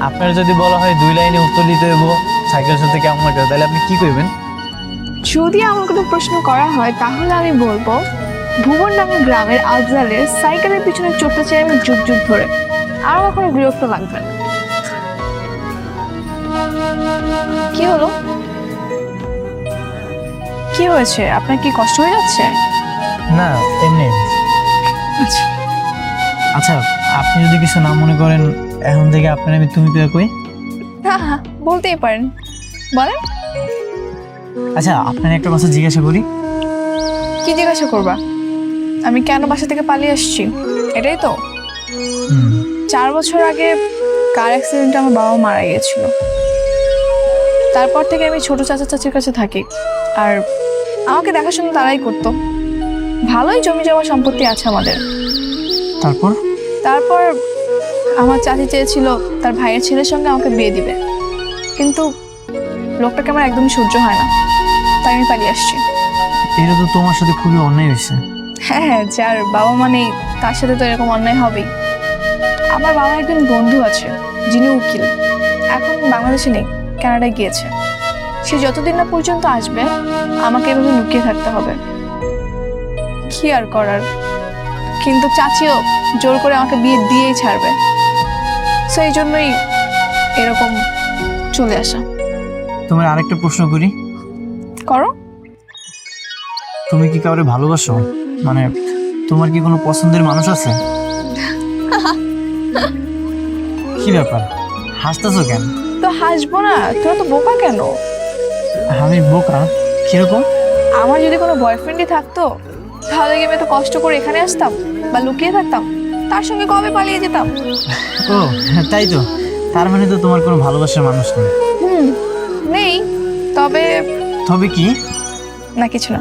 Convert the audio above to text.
আপনার যদি বলা হয় দুই লাইনে উত্তর দিতে হইব সাইকেল চলতে কেমন লাগে তাহলে আপনি কি করবেন যদি আমার কোনো প্রশ্ন করা হয় তাহলে আমি বলব ভুবন নামের গ্রামের আফজালের সাইকেলের পিছনে চড়তে চাই আমি যুগ যুগ ধরে। আর আমার কোনো বিরক্ত লাগবে না। কি হলো? কি হয়েছে? আপনার কি কষ্ট হয়ে যাচ্ছে? না এমনি। আচ্ছা। আচ্ছা আপনি যদি কিছু না মনে করেন এখন থেকে আপনার আমি তুমি পেয়ে কই হ্যাঁ হ্যাঁ বলতেই পারেন। বলেন। আচ্ছা আপনার একটা কথা জিজ্ঞাসা করি। কি জিজ্ঞাসা করবা? আমি কেন বাসা থেকে পালিয়ে আসছি? এটাই তো। চার বছর আগে কার অ্যাক্সিডেন্টে আমার বাবা মারা গিয়েছিল। তারপর থেকে আমি ছোট চাচা চাচির কাছে থাকি। আর আমাকে দেখাশোনা তারাই করতো। ভালোই জমি জমা সম্পত্তি আছে আমাদের। তারপর? তারপর আমার চাচি চেয়েছিল তার ভাইয়ের ছেলের সঙ্গে আমাকে বিয়ে দিবে। কিন্তু লোকটাকে আমার একদমই সহ্য হয় না। তাই আমি পালিয়ে আসছি। এটা তো তোমার সাথে খুবই অন্যায় হয়েছে। হ্যাঁ হ্যাঁ যার বাবা মানে তার সাথে তো এরকম অন্যায় হবেই। আমার বাবা একজন বন্ধু আছে যিনি উকিল। এখন বাংলাদেশে নেই কানাডায় গিয়েছে। সে যতদিন না পর্যন্ত আসবে আমাকে এভাবে লুকিয়ে থাকতে হবে। কি আর করার? কিন্তু চাচিও জোর করে আমাকে বিয়ে দিয়েই ছাড়বে। সো এই জন্যই এরকম চলে আসা। তোমার আরেকটা প্রশ্ন করি। করো। তুমি কি কাউরে ভালোবাসো? মানে তোমার কি কোনো পছন্দের মানুষ আছে? কি ব্যাপার? হাসতেছো কেন? তো হাসবো না তোরা তো বোকা কেন? আমি বোকা? কীরকম? আমার যদি কোনো বয়ফ্রেন্ডই থাকতো তাহলে কি আমি এত কষ্ট করে এখানে আসতাম? বা লুকিয়ে থাকতাম? তার সঙ্গে কবে পালিয়ে যেতাম? ও তাই তো। তার মানে তো তোমার কোনো ভালোবাসার মানুষ নেই। হুম নেই। তবে তবে কি? না কিছু না।